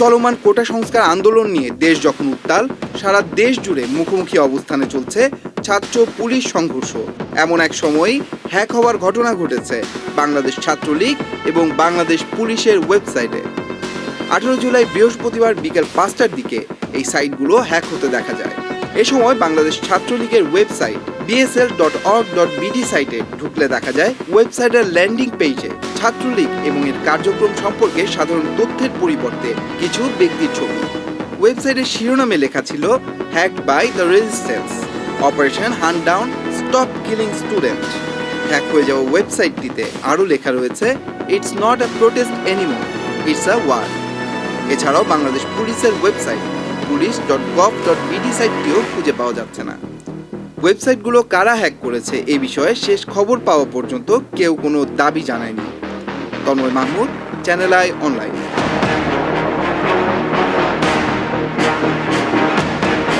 চলমান কোটা সংস্কার আন্দোলন নিয়ে দেশ যখন উত্তাল, সারা দেশ জুড়ে মুখোমুখি অবস্থানে চলছে ছাত্র পুলিশ সংঘর্ষ। এমন এক সময় হ্যাক হওয়ার ঘটনা ঘটেছে বাংলাদেশ ছাত্রলীগ এবং বাংলাদেশ পুলিশের ওয়েবসাইটে। আঠেরো জুলাই বৃহস্পতিবার বিকেল পাঁচটার দিকে এই সাইটগুলো হ্যাক হতে দেখা যায়। এ সময় বাংলাদেশ ছাত্রলীগের website BSL dot org dot BD সাইটে ঢুকলে দেখা যায় ওয়েবসাইটের ল্যান্ডিং পেজে ছাত্রলীগ এবং এর কার্যক্রম সম্পর্কে সাধারণ তথ্যের পরিবর্তে কিছু ব্যক্তির ছবি। ওয়েবসাইটের শিরোনামে লেখা ছিল hack by the resistance operation hunt down stop killing student hack হয়ে যাওয়া ওয়েবসাইটটিতে আরও লেখা রয়েছে it's not a protest anymore it's a war এছাড়াও বাংলাদেশ পুলিশের website police dot gov dot BD সাইটটিও খুঁজে পাওয়া যাচ্ছে না। ওয়েবসাইটগুলো কারা হ্যাক করেছে এ বিষয়ে শেষ খবর পাওয়া পর্যন্ত কেউ কোনো দাবি জানায়নি। Tanmoy Mahmud channel I online